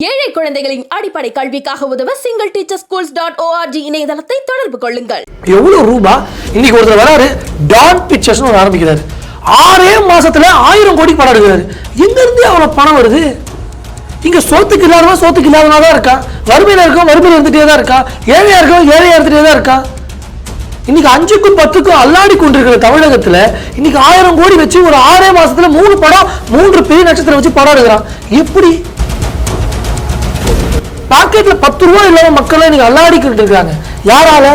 ஏழை குழந்தைகளின் அடிப்படை கல்விக்காக உதவ single teacher schools dot org இணையதளத்தை தொடர்பு கொள்ளுங்கள். எவ்வளவு ரூபா? இன்னைக்கு ஒருத்தர் வராரு டான் பிக்சர்ஸ்னு ஒரு ஆரம்பிக்கிறாரு. ஆறே மாசத்துல ஆயிரம் கோடி படம் எடுக்கிறாரு. எங்க இருந்து அவ்வளவு பணம் வருது? இங்க சோத்துக்கு இல்லாதவன் சோத்துக்கு இல்லாதவனா தான் இருக்கா வறுமையில இருக்கும் வறுமையில இருந்துட்டே தான் இருக்கா ஏழையா இருக்கும் ஏழையா இருந்துட்டே தான் இருக்கா இன்னைக்கு அஞ்சுக்கும் பத்துக்கும் அல்லாடி கொண்டிருக்கிற தமிழகத்துல இன்னைக்கு ஆயிரம் கோடி வச்சு ஒரு ஆறே மாசத்துல மூணு படம் மூன்று பெரிய நட்சத்திரம் வச்சு படம் எடுக்கிறான். எப்படி? பாக்கெட்ல பத்து ரூபா இல்லாம மக்கள் இன்னைக்கு அல்லாடிக்கிட்டு இருக்காங்க. யாரால?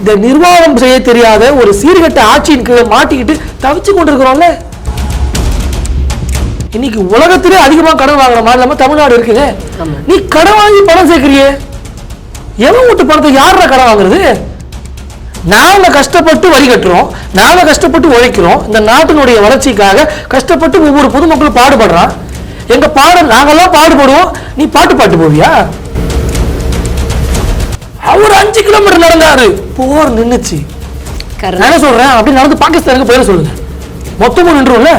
இந்த நிர்வாகம் செய்ய தெரியாத ஒரு சீர்கட்ட ஆட்சியின் கீழே மாட்டிக்கிட்டு தவிச்சு கொண்டிருக்கிறோம்ல. இன்னைக்கு உலகத்திலே அதிகமா கடன் வாங்குற மாநிலமா தமிழ்நாடு இருக்குங்க. நீ கடன் வாங்கி பணம் சேர்க்கிறியே? எவன் வீட்டு பணத்தை யாரா கடன் வாங்குறது? நாம கஷ்டப்பட்டு வரி கட்டுறோம் நாம கஷ்டப்பட்டு உழைக்கிறோம். இந்த நாட்டினுடைய வளர்ச்சிக்காக கஷ்டப்பட்டு ஒவ்வொரு பொதுமக்களும் பாடுபடுறான். எங்க பாட நாங்கெல்லாம் பாடுபடுவோம். நீ பாட்டு பாட்டு போவியா? அவர் அஞ்சு கிலோமீட்டர் நடந்தாரு. போர் நின்னுச்சு. நான் என்ன சொல்றேன்? அப்படி நடந்து பாகிஸ்தானுக்கு போயிட சொல்லுங்க. மொத்தமும் நின்றும்ல.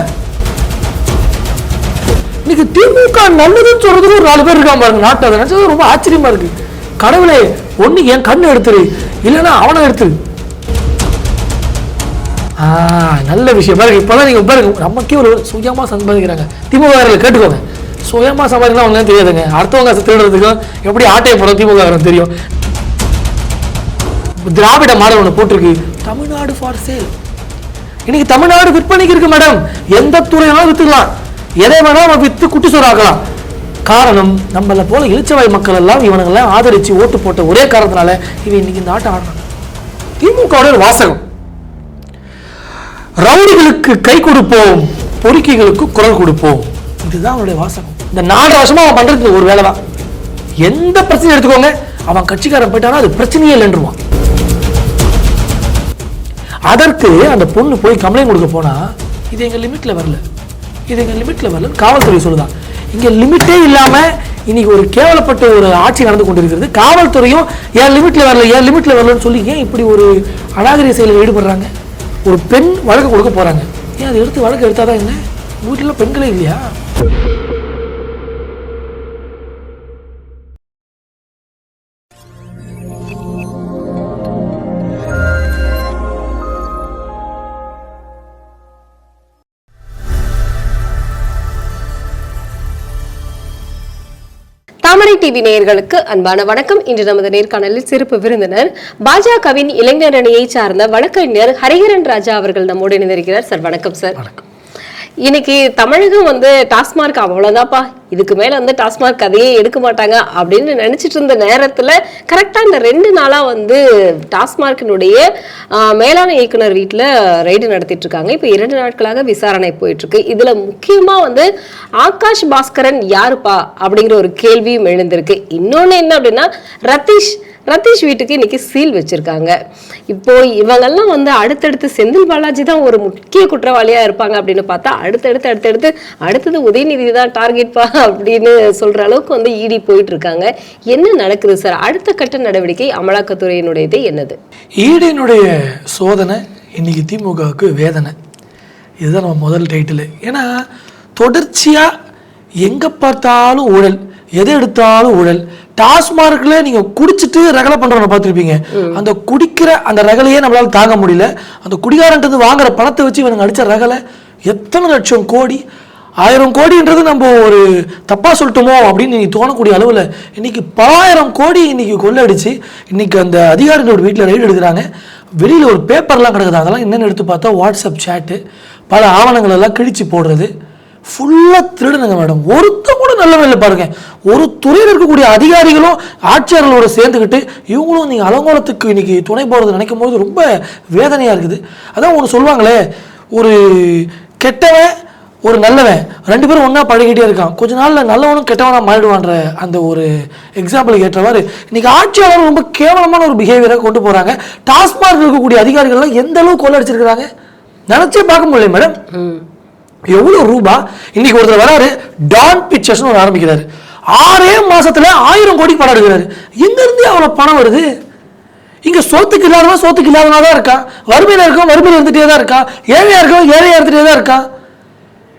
இன்னைக்கு திமுக நல்லதுன்னு சொல்றதுக்கு ஒரு நாலு பேர் இருக்காம பாருங்க நாட்டை. அதை நினைச்சது ரொம்ப ஆச்சரியமா இருக்கு. கடவுளே ஒண்ணு என் கண்ணு எடுத்துரு. இல்லைன்னா அவனை எடுத்துரு. நல்ல விஷயம். பாருங்க இப்பதான் நீங்க பாருங்க நமக்கே ஒரு சுயமா சம்பாதிக்கிறாங்க. திமுக கேட்டுக்கோங்க. சுயமா சம்பாதிக்கலாம் அவங்களுக்கு தெரியாதுங்க. அடுத்தவங்க திருடுறதுக்கும் எப்படி ஆட்டையை போடுறது திமுக தெரியும். திராவிட மாடல் ஒன்று போட்டிருக்கு. தமிழ்நாடு ஃபார் சேல் இன்னைக்கு தமிழ்நாடு விற்பனைக்கு இருக்கு மேடம் எந்த துறையினாலும் வித்துக்கலாம் எதை வேணா நம்ம வித்து குட்டி சோறாக்கலாம் காரணம் நம்மள போல இளிச்சவாய் மக்கள் எல்லாம் இவனுங்கெல்லாம் ஆதரிச்சு ஓட்டு போட்ட ஒரே காரணத்தினால இவன் இன்னைக்கு இந்த ஆட்டம் ஆடுறான். திமுக ஒரு வாசகம். ரவுடிகளுக்கு கை கொடுப்போம் பொறுக்கிகளுக்கு குரல் கொடுப்போம். இதுதான் அவனுடைய வாசகம். இந்த நாலு வருஷமா அவன் பண்றது ஒரு வேலை தான் எந்த பிரச்சனையும் எடுத்துக்கோங்க. அவன் கட்சிக்காரன் போயிட்டானா அது பிரச்சனையே இல்லைன்றுவான் அதற்கு அந்த பொண்ணு போய் கம்ப்ளைண்ட் கொடுக்க போனால் இது எங்கள் லிமிட்டில் வரல. இது எங்கள் லிமிட்டில் வரல காவல்துறை சொல்லுதான் இங்கே லிமிட்டே இல்லாமல் இன்னைக்கு ஒரு கேவலப்பட்ட ஒரு ஆட்சி நடந்து கொண்டிருக்கிறது. காவல்துறையும் ஏன் லிமிட்டில் வரல ஏன் லிமிட்டில் வரலன்னு சொல்லி ஏன் இப்படி ஒரு அநாகரிய செயலில் ஈடுபடுறாங்க? ஒரு பெண் வழக்கு கொடுக்க போகிறாங்க ஏன் அதை எடுத்து வழக்கு எடுத்தாதான் என்ன? வீட்டில் பெண்களே இல்லையா? தாமரை டிவி நேயர்களுக்கு அன்பான வணக்கம். இன்று நமது நேர்காணலில் சிறப்பு விருந்தினர் பாஜகவின் இளைஞர் அணியை சார்ந்த வழக்கறிஞர் ஹரிஹரன் ராஜா அவர்கள் நம்மோடு இணைந்திருக்கிறார். சார் வணக்கம் சார். இன்னைக்கு தமிழகம் வந்து டாஸ்மார்க் அவ்வளோதான்ப்பா இதுக்கு மேல வந்து டாஸ்மார்க் கதையே எடுக்க மாட்டாங்க அப்படின்னு நினைச்சிட்டு இருந்த நேரத்துல கரெக்டா இந்த ரெண்டு நாளா வந்து டாஸ்மார்க்கினுடைய மேலாண் இயக்குனர் வீட்டில் ரைடு நடத்திட்டு இருக்காங்க. இப்போ இரண்டு நாட்களாக விசாரணை போயிட்டு இருக்கு. இதுல முக்கியமா வந்து ஆகாஷ் பாஸ்கரன் யாருப்பா அப்படிங்கிற ஒரு கேள்வியும் எழுந்திருக்கு. இன்னொன்னு என்ன அப்படின்னா ரதீஷ் ரத்தீஷ் வீட்டுக்கு இன்னைக்கு சீல் வச்சிருக்காங்க. இப்போ இவங்கெல்லாம் வந்து அடுத்தடுத்து செந்தில் பாலாஜி தான் ஒரு முக்கிய குற்றவாளியா இருப்பாங்க அப்படின்னு பார்த்தா அடுத்தடுத்து அடுத்தடுத்து அடுத்தது உதயநிதி தான் டார்கெட் பா அப்படின்னு சொல்ற அளவுக்கு வந்து இடி போயிட்டு இருக்காங்க. என்ன நடக்குது சார் அடுத்த கட்ட நடவடிக்கை அமலாக்கத்துறையினுடையது என்னது? ஈடினுடைய சோதனை இன்னைக்கு திமுகவுக்கு வேதனை. இதுதான் நம்ம முதல் டைட்டில் ஏன்னா தொடர்ச்சியாக எங்கே பார்த்தாலும் ஊழல். எதை எடுத்தாலும் ஊழல். டாஸ்மார்க்ல நீங்க குடிச்சிட்டு ரகலை பண்றவனை பார்த்துருப்பீங்க. அந்த குடிக்கிற அந்த ரகலையே நம்மளால தாங்க முடியல. அந்த குடிகாரன்றது வாங்குற பணத்தை வச்சு இவனுங்க அடிச்ச ரகலை எத்தனை லட்சம் கோடி? ஆயிரம் கோடின்றது நம்ம ஒரு தப்பா சொல்லட்டுமோ அப்படின்னு நீங்க தோணக்கூடிய அளவில் இன்னைக்கு பலாயிரம் கோடி இன்னைக்கு கொள்ளடிச்சு இன்னைக்கு அந்த அதிகாரிகளோட வீட்டில் ரைடு எடுக்கிறாங்க. வெளியில் ஒரு பேப்பர்லாம் கிடக்குது. அதெல்லாம் என்னென்னு எடுத்து பார்த்தா வாட்ஸ்அப் சேட்டு பல ஆவணங்கள் எல்லாம் கிழிச்சு போடுறது. ஃபுல்லாக திருடுனுங்க மேடம் ஒருத்த கூட நல்லவன் இல்லை பாருங்க. ஒரு துறையில் இருக்கக்கூடிய அதிகாரிகளும் ஆட்சியாளர்களோட சேர்ந்துக்கிட்டு இவங்களும் நீங்கள் அலங்கோலத்துக்கு இன்னைக்கு துணை போகிறது நினைக்கும் போது ரொம்ப வேதனையாக இருக்குது. அதான் ஒன்று சொல்லுவாங்களே ஒரு கெட்டவன் ஒரு நல்லவன் ரெண்டு பேரும் ஒன்றா பழகிட்டே இருக்கான். கொஞ்ச நாளில் நல்லவனும் கெட்டவனாக மாறிடுவான்ற அந்த ஒரு எக்ஸாம்பிளுக்கு ஏற்றவாறு இன்றைக்கி ஆட்சியாளர் ரொம்ப கேவலமான ஒரு பிஹேவியரை கொண்டு போகிறாங்க டாஸ்மார்க் இருக்கக்கூடிய அதிகாரிகள்லாம் எந்த அளவுக்கு கொள்ளடிச்சிருக்கிறாங்க நினச்சே பார்க்க முடியல மேடம் எவ்வளோ ரூபா? இன்னைக்கு ஒருத்தர் வராரு டான் பிக்சர்ஸ்னு ஒரு ஆரம்பிக்கிறாரு. ஆறே மாசத்துல ஆயிரம் கோடி படம் எடுக்கிறாரு. எங்கேருந்து அவ்வளோ பணம் வருது? இங்க சோத்துக்கு இல்லாதவன் சோத்துக்கு இல்லாதவனா தான் இருக்கான். வறுமையில இருக்கும் வறுமையில இருந்துட்டே தான் இருக்கா ஏழையா இருக்கும் ஏழையா இருந்துட்டே தான் இருக்கா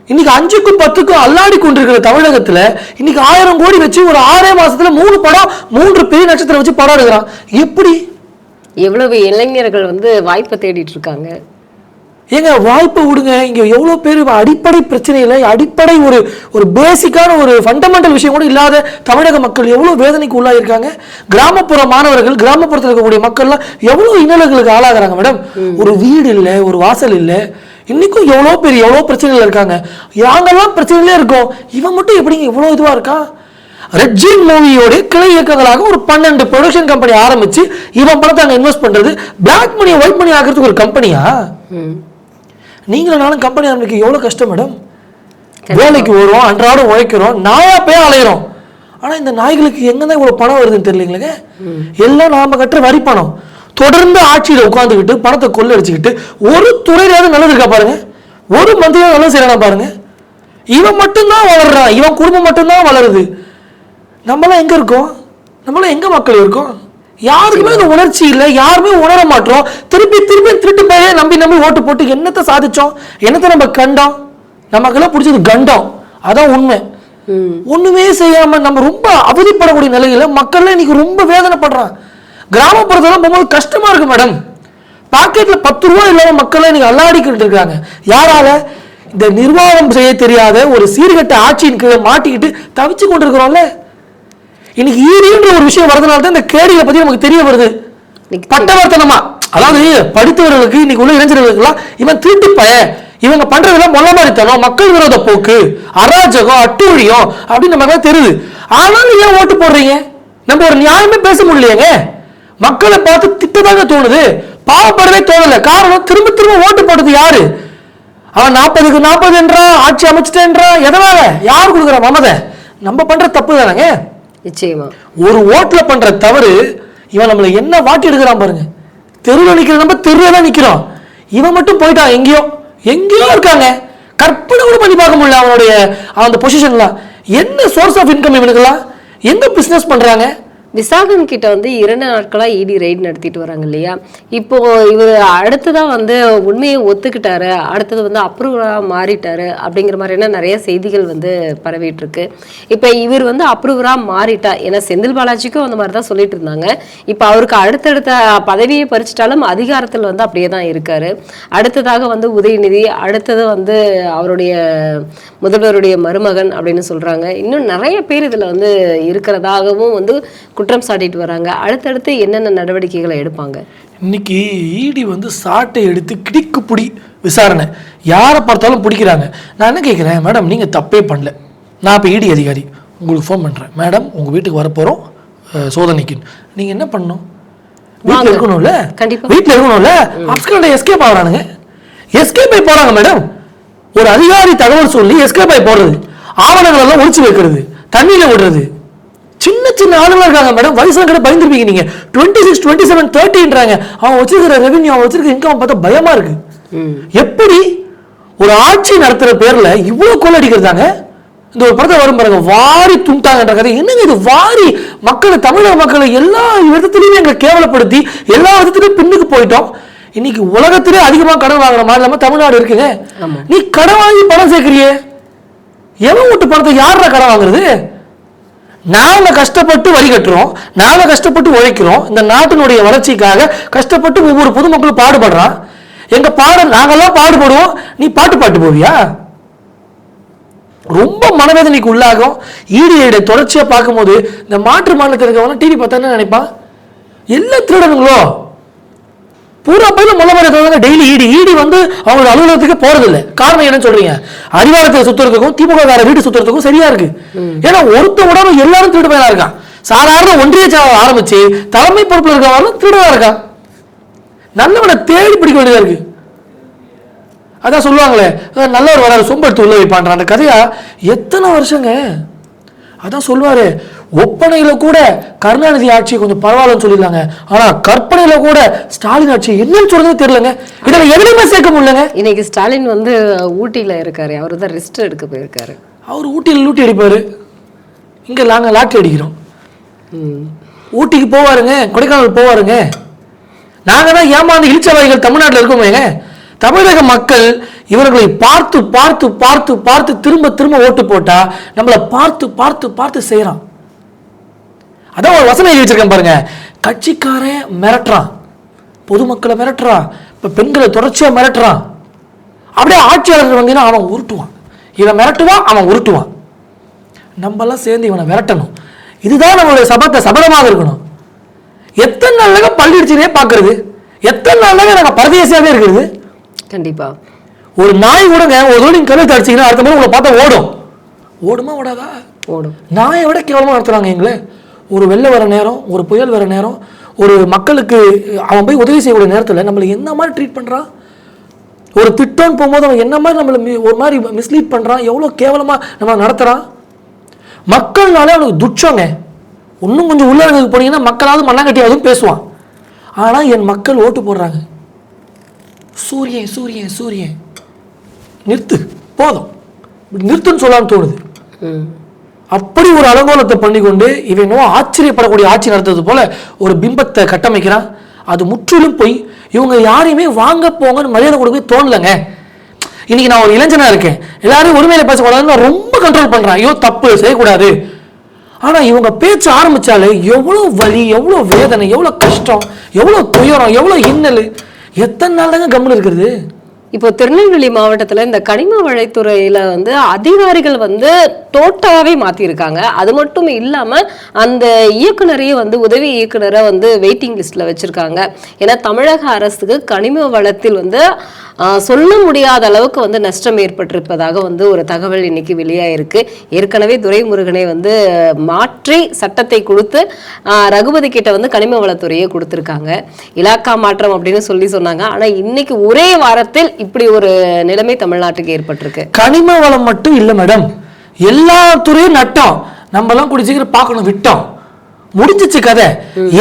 இன்னைக்கு அஞ்சுக்கும் பத்துக்கும் அல்லாடி கொண்டிருக்கிற தமிழகத்துல இன்னைக்கு ஆயிரம் கோடி வச்சு ஒரு ஆறே மாசத்துல மூணு படம் மூன்று பெரிய நட்சத்திரம் வச்சு படம் எடுக்கிறான். எப்படி? எவ்வளவு இளைஞர்கள் வந்து வாய்ப்பை தேடிட்டு இருக்காங்க. ஏங்க வாய்ப்பை விடுங்க. இங்க எவ்வளவு பேர் அடிப்படை பிரச்சனையில அடிப்படை ஒரு ஒரு பேசிக்கான ஒரு ஃபண்டமெண்டல் விஷயம் கூட இல்லாத தமிழக மக்கள் எவ்வளவு வேதனைக்கு உள்ளாயிருக்காங்க. கிராமப்புற மாணவர்கள் கிராமப்புறத்தில் இருக்கக்கூடிய மக்கள்லாம் எவ்வளவு இன்னல்களுக்கு ஆளாகிறாங்க மேடம் ஒரு வீடு இல்லை ஒரு வாசல் இல்லை. இன்னைக்கும் எவ்வளோ பேர் எவ்வளோ பிரச்சனைகள் இருக்காங்க. யாங்கெல்லாம் பிரச்சனையிலே இருக்கோம். இவன் மட்டும் எப்படிங்க இவ்வளோ இதுவா இருக்கான்? ரெட்ஜின் மூவியோட கிளை இயக்கங்களாக ஒரு பன்னெண்டு ப்ரொடக்ஷன் கம்பெனி ஆரம்பிச்சு இவன் பணத்தை அங்கே இன்வெஸ்ட் பண்றது. பிளாக் மணியை ஒயிட் மணி ஆகிறதுக்கு ஒரு கம்பெனியா ம். நீங்களும் நானும் கம்பெனி ஆரம்பிக்க எவ்வளோ கஷ்டம் மேடம் வேலைக்கு வருவோம் அன்றாடம் உழைக்கிறோம் நாயா போய் அலையிறோம். ஆனா இந்த நாய்களுக்கு எங்க தான் இவ்வளவு பணம் வருதுன்னு தெரியலங்களேங்க எல்லாம் நாம கட்டுற வரி பணம். தொடர்ந்து ஆட்சியில உட்காந்துக்கிட்டு பணத்தை கொள்ளடிச்சுக்கிட்டு ஒரு துறையிலாவது நல்லது இருக்கா பாருங்க? ஒரு மந்திரியாவது நல்லது செய்யறானா பாருங்க? இவன் மட்டும்தான் வளர்றான். இவன் குடும்பம் மட்டும்தான் வளருது. நம்மளாம் எங்க இருக்கோம்? நம்மளாம் எங்க மக்கள் இருக்கோம்? யாருக்குமே இந்த உணர்ச்சி இல்லை. யாருமே உணர மாட்டோம். திருப்பி திருப்பி திருட்டு பேரே நம்பி நம்பி ஓட்டு போட்டு என்னத்தை சாதிச்சோம்? என்னத்தை நம்ம கண்டோம்? நமக்கெல்லாம் பிடிச்சது கண்டம். அதான் உண்மை. ஒண்ணுமே செய்யாம நம்ம ரொம்ப அவதிப்படக்கூடிய நிலையில மக்கள்லாம் இன்னைக்கு ரொம்ப வேதனைப்படுறான் கிராமப்புறத்தெல்லாம் போகும்போது கஷ்டமா இருக்கு மேடம். பாக்கெட்ல பத்து ரூபா இல்லாம மக்கள்லாம் இன்னைக்கு அல்லாடிக்கிட்டு இருக்காங்க. யாரால? இந்த நிர்வாகம் செய்ய தெரியாத ஒரு சீர்கெட்ட ஆட்சியின் கீழே மாட்டிக்கிட்டு தவிச்சு கொண்டிருக்கிறோம்ல. இன்னைக்கு ஈடின்ற ஒரு விஷயம் வரதுனால தான் இந்த கேடிகளை பத்தி நமக்கு தெரிய வருது. பட்டவர்த்தனமா? அதாவது படித்தவர்களுக்கு இன்னைக்கு உள்ள இளைஞர்களுக்கெல்லாம் இவன் திருட்டு பய இவங்க பண்றதெல்லாம் மொல்ல மாதிரித்தனம் மக்கள் விரோத போக்கு அராஜகம் அட்டூழியம் அப்படின்னு நமக்கு தெரியுது. ஆனாலும் ஏன் ஓட்டு போடுறீங்க? நம்ம ஒரு நியாயமே பேச முடியலையேங்க. மக்களை பார்த்து திட்டதாங்க தோணுது. பாவப்படவே தோணல. காரணம் திரும்ப திரும்ப ஓட்டு போட்டது யாரு? அவன் நாற்பதுக்கு நாற்பதுன்றான் ஆட்சி அமைச்சிட்டேன்றான். எதனால? யார் கொடுக்குற மமதை? நம்ம பண்ற தப்பு தானேங்க. நிச்சயமா. ஒரு ஓட்டுல பண்ற தவறு இவன் நம்மளை என்ன வாட்டி எடுக்கிறான் பாருங்க. தெருவில் நிற்கிற நம்ம தெருவில் தான் இவன் மட்டும் போயிட்டான் எங்கேயோ? எங்கேயோ இருக்காங்க. கற்பனை கூட பண்ணி பார்க்க முடியல அவனுடைய அந்த பொசிஷன்லாம் என்ன சோர்ஸ் ஆஃப் இன்கம் இவனுக்கெல்லாம்? எங்க பிஸ்னஸ் பண்றாங்க? விசாகம் கிட்ட வந்து இரண்டு நாட்களா இடி ரெய்டு நடத்திட்டு வராங்க இல்லையா? இப்போ இவர் அடுத்ததான் வந்து உண்மையை ஒத்துக்கிட்டாரு அடுத்தது வந்து அப்ரூவரா மாறிட்டாரு அப்படிங்கிற மாதிரியான நிறைய செய்திகள் வந்து பரவிட்டு இருக்கு இப்போ இவர் வந்து அப்ரூவரா மாறிட்டா ஏன்னா செந்தில் பாலாஜிக்கும் அந்த மாதிரி தான் சொல்லிட்டு இருந்தாங்க. இப்போ அவருக்கு அடுத்தடுத்த பதவியை பறிச்சிட்டாலும் அதிகாரத்தில் வந்து அப்படியே தான் இருக்காரு. அடுத்ததாக வந்து உதயநிதி அடுத்தது வந்து அவருடைய முதல்வருடைய மருமகன் அப்படின்னு சொல்றாங்க. இன்னும் நிறைய பேர் இதுல வந்து இருக்கிறதாகவும் வந்து குற்றம் சாட்டிட்டு வராங்க. அடுத்தடுத்து என்னென்ன நடவடிக்கைகளை எடுப்பாங்க? இன்னைக்கு ஈடி வந்து சாட்டை எடுத்து கிடிக்கு பிடி விசாரணை. யாரை பார்த்தாலும் பிடிக்கிறாங்க. நான் என்ன கேட்குறேன் மேடம் நீங்கள் தப்பே பண்ணல. நான் இப்போ ஈடி அதிகாரி. உங்களுக்கு ஃபோன் பண்ணுறேன் மேடம் உங்கள் வீட்டுக்கு வரப்போகிறோம் சோதனைக்கு நீங்கள் என்ன பண்ணணும்? வீட்டில். இருக்கணும்ல. வீட்டில் இருக்கணும்ல? அப்ஸ்கண்ட எஸ்கேப் ஆகுறானுங்க. எஸ்கேப் ஆகி போகிறாங்க மேடம். ஒரு அதிகாரி தகவல் சொல்லி எஸ்கேப் ஆகி போடுறது ஆவணங்கள் எல்லாம் ஒழிச்சு வைக்கிறது. தண்ணியில் விடுறது. சின்ன சின்ன ஆளுங்க இருக்காங்க மேடம் வயசுல கூட பயந்துருப்பீங்க நீங்க. டுவெண்ட்டி சிக்ஸ் டுவெண்ட்டி செவன் தேர்ட்டின்றாங்க அவன் வச்சிருக்கிற ரெவென்யூ அவன் வச்சிருக்க இன்கம் பார்த்தா பயமா இருக்கு. எப்படி? ஒரு ஆட்சி நடத்துற பேர்ல இவ்வளவு கொள்ளடிக்கிறதாங்க இந்த ஒரு படத்தை வரும் பாருங்க. வாரி துண்டாங்கன்ற கதை. என்னங்க இது? வாரி மக்களை தமிழக மக்களை எல்லா விதத்திலையும் எங்களை கேவலப்படுத்தி எல்லா விதத்திலையும் பின்னுக்கு போயிட்டோம். இன்னைக்கு உலகத்திலே அதிகமா கடன் வாங்குற மாநிலமா தமிழ்நாடு இருக்குங்க. நீ கடன் வாங்கி பணம் சேர்க்கிறியே? எவன் வீட்டு பணத்தை யாரா கடன் வாங்குறது? நாம கஷ்டப்பட்டு வரி கட்டுறோம் நாம கஷ்டப்பட்டு உழைக்கிறோம் இந்த நாட்டினுடைய வளர்ச்சிக்காக கஷ்டப்பட்டு ஒவ்வொரு பொதுமக்களும் பாடுபடுறான். எங்க பாட நாங்கெல்லாம் பாடுபடுவோம். நீ பாட்டு பாட்டு போவியா? ரொம்ப மனவேதனைக்கு உள்ளாகும். ஈடிஐடைய தொடர்ச்சியாக பார்க்கும்போது இந்த மாற்று மாநிலத்தில் இருக்கவங்க டிவி பார்த்தா என்ன நினைப்பான்? எல்லாம் திருடனுங்களோ? பூரா பையில முள்ள மாதிரி டெய்லி ஈடி. ஈடி வந்து அவங்களோட அலுவலகத்துக்கு போறது இல்ல காரணம் என்னன்னு சொல்றீங்க? அறிவாலயத்தை சுத்துறதுக்கும் திமுக கார வீடு சுத்துறதுக்கும் சரியா இருக்கு. ஏன்னா ஒருத்த உடனே எல்லாரும் திருடு பயிலா இருக்கான் சாதாரண ஒன்றிய செயலாளர் ஆரம்பிச்சு தலைமை பொறுப்புல இருக்கவங்களும் திருடா இருக்கான் நல்லவனை தேடி பிடிக்க வேண்டியதா இருக்கு. அதான் சொல்லுவாங்களே நல்லவர் வராது சொம்பெடுத்து உள்ள வைப்பான்ற அந்த கதையா எத்தனை வருஷங்க? அதான் சொல்லுவாரு ஒப்பனையில கூட கருணாநிதி ஆட்சி கொஞ்சம் பரவாயில்லன்னு சொல்லிடலாங்க ஆனா கற்பனையில கூட ஸ்டாலின் ஆட்சி என்னன்னு சொல்றதே தெரியலங்க. இதுல எதுலையுமே சேர்க்க முடியலங்க. இன்னைக்கு ஸ்டாலின் வந்து ஊட்டியில இருக்காரு. அவரு தான் ரெஸ்ட் எடுக்க போயிருக்காரு. அவர் ஊட்டியில் லூட்டி அடிப்பாரு. இங்க நாங்க லாட்டி அடிக்கிறோம். ஊட்டிக்கு போவாருங்க கொடைக்கானல் போவாருங்க. நாங்க தான் ஏமாந்து இழிச்சவாதிகள் தமிழ்நாட்டில் இருக்கோமேங்க தமிழக மக்கள் இவர்களை பார்த்து பார்த்து பார்த்து பார்த்து திரும்ப திரும்ப ஓட்டு போட்டா நம்மளை பார்த்து பார்த்து பார்த்து செய்கிறான் அதான் ஒரு வசனம் எழுதி வச்சிருக்கேன் பாருங்க. கட்சிக்காரன் மிரட்டுறான். பொதுமக்களை மிரட்டுறான். இப்போ பெண்களை தொடர்ச்சியாக மிரட்டுறான். அப்படியே ஆட்சியாளர்கள் வந்தீங்கன்னா அவன் உருட்டுவான். இவன் மிரட்டுவான் அவன் உருட்டுவான். நம்மலாம் சேர்ந்து இவனை விரட்டணும் இதுதான் நம்மளுடைய சபத்தை சபதமாக இருக்கணும். எத்தனை நாளாக பள்ளி அடிச்சுனே பார்க்கறது எத்தனை நாளாக நாங்கள் பரதேசியாவே இருக்கிறது? கண்டிப்பா. ஒரு நாய் கூடங்க ஒரு தடவை நீங்கள் கழுத்து அடிச்சீங்கன்னா அடுத்த முறை உங்களை பார்த்தா ஓடும். ஓடுமா ஓடாதா? ஓடும். நாயை விட கேவலமாக நடத்துகிறாங்க எங்களை. ஒரு வெள்ளம் வர நேரம் ஒரு புயல் வர நேரம் ஒரு மக்களுக்கு அவன் போய் உதவி செய்யக்கூடிய நேரத்தில் நம்மளை என்ன மாதிரி ட்ரீட் பண்ணுறான் ஒரு திட்டம்னு போகும்போது அவன் என்ன மாதிரி நம்மளை மி- ஒரு மாதிரி மிஸ்லீட் பண்ணுறான் எவ்வளோ கேவலமாக நம்ம நடத்துகிறான் மக்கள்னாலே அவனுக்கு துச்சங்க. இன்னும் கொஞ்சம் உள்ளடங்குக்கு போனீங்கன்னா மக்களாவது மண்ணாங்கட்டியாவதும் பேசுவான். ஆனால் என் மக்கள் ஓட்டு போடுறாங்க. சூரியன் சூரியன் சூரியன். நிறுத்து போதும். நிறுத்துன்னு சொல்லான்னு தோணுது. ம். அப்படி ஒரு அலங்கோலத்தை பண்ணிக்கொண்டு இவன் என்னவோ ஆச்சரியப்படக்கூடிய ஆட்சி நடத்துறது போல ஒரு பிம்பத்தை கட்டமைக்கிறான். அது முற்றிலும் போய். இவங்க யாரையுமே வாங்க போங்கன்னு மரியாதை கொடுக்க தோணலைங்க. இன்னைக்கு நான் ஒரு இளைஞனா இருக்கேன். எல்லாரும் ஒருமையில பேசக்கூடாதுன்னு நான் ரொம்ப கண்ட்ரோல் பண்றேன். ஐயோ தப்பு செய்யக்கூடாது. ஆனா இவங்க பேச்சு ஆரம்பிச்சாலே எவ்வளோ வலி எவ்வளோ வேதனை எவ்வளோ கஷ்டம் எவ்வளோ துயரம் எவ்வளோ இன்னல். எத்தனை நாள் தாங்க கம்முன்னு இருக்கிறது? இப்போ திருநெல்வேலி மாவட்டத்தில் இந்த கனிம வளைத்துறையில வந்து அதிகாரிகள் வந்து டோட்டலாகவே மாத்திருக்காங்க. அது மட்டும் இல்லாம அந்த இயக்குனரையும் வந்து உதவி இயக்குனரை வந்து வெயிட்டிங் லிஸ்ட்ல வச்சிருக்காங்க. ஏன்னா தமிழக அரசுக்கு கனிம வளத்தில் வந்து சொல்ல முடியாத அளவுக்கு வந்து நஷ்டம் ஏற்பட்டிருப்பதாக வந்து ஒரு தகவல் இன்னைக்கு வெளியாயிருக்கு. ஏற்கனவே துரைமுருகனை வந்து மாற்றி சட்டத்தை கொடுத்து ரகுபதி கிட்ட வந்து கனிம வளத்துறையை கொடுத்துருக்காங்க. இலாக்கா மாற்றம் அப்படின்னு சொல்லி சொன்னாங்க. ஆனால் இன்னைக்கு ஒரே வாரத்தில் இப்படி ஒரு நிலைமை தமிழ்நாட்டுக்கு ஏற்பட்டிருக்கு. கனிம வளம் மட்டும் இல்லை மேடம். எல்லா துறையும் நட்டோம். நம்மலாம் கூடிய சீக்கிரம் பார்க்கணும் விட்டோம். முடிஞ்சிச்சு கதை.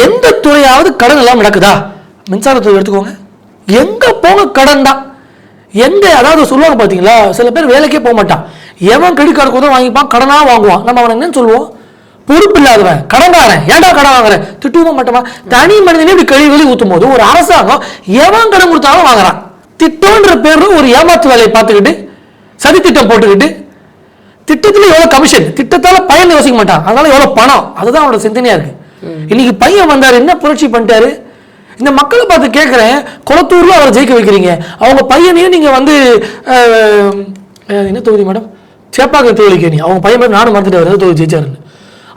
எந்த துறையாவது கடன் எல்லாம் நடக்குதா? மின்சாரத்துறை எடுத்துக்கோங்க. எங்க போங்க கடன் தான். எங்க அதாவது சொல்லுவாங்க பாத்தீங்களா சில பேர் வேலைக்கே போக மாட்டான். எவன் கிரெடிட் கார்டு கூட வாங்கிப்பான் கடனா வாங்குவான். நம்ம அவனை என்னன்னு சொல்லுவோம்? பொறுப்பு இல்லாதவன். கடன்காரன். ஏன்டா கடன் வாங்குறேன் திட்டுவோமா மாட்டோமா? தனி மனிதனே இப்படி கழுவி வெளி ஊத்தும் போது ஒரு அரசாங்கம் எவன் கடன் கொடுத்தாலும் வாங்குறான். திட்டம்ன்ற பேர்ல ஒரு ஏமாத்து வேலையை பார்த்துக்கிட்டு சதி திட்டம் போட்டுக்கிட்டு திட்டத்துல எவ்வளவு கமிஷன் திட்டத்தால பயன் யோசிக்க மாட்டான். அதனால எவ்வளவு பணம்? அதுதான் அவனோட சிந்தனையா இருக்கு. இன்னைக்கு பையன் வந்தாரு என்ன புரட்சி பண்ணிட்டாரு? இந்த மக்களை பார்த்து கேட்குறேன் குளத்தூர்ல அவரை ஜெயிக்க வைக்கிறீங்க. அவங்க பையனையும் நீங்க வந்து என்ன தொகுதி மேடம்? சேப்பாக்கம் தொகுதிக்கு நீ. அவங்க பையன் நானும் மறந்துட்டு அவர் தொகுதி ஜெயிச்சாருன்னு.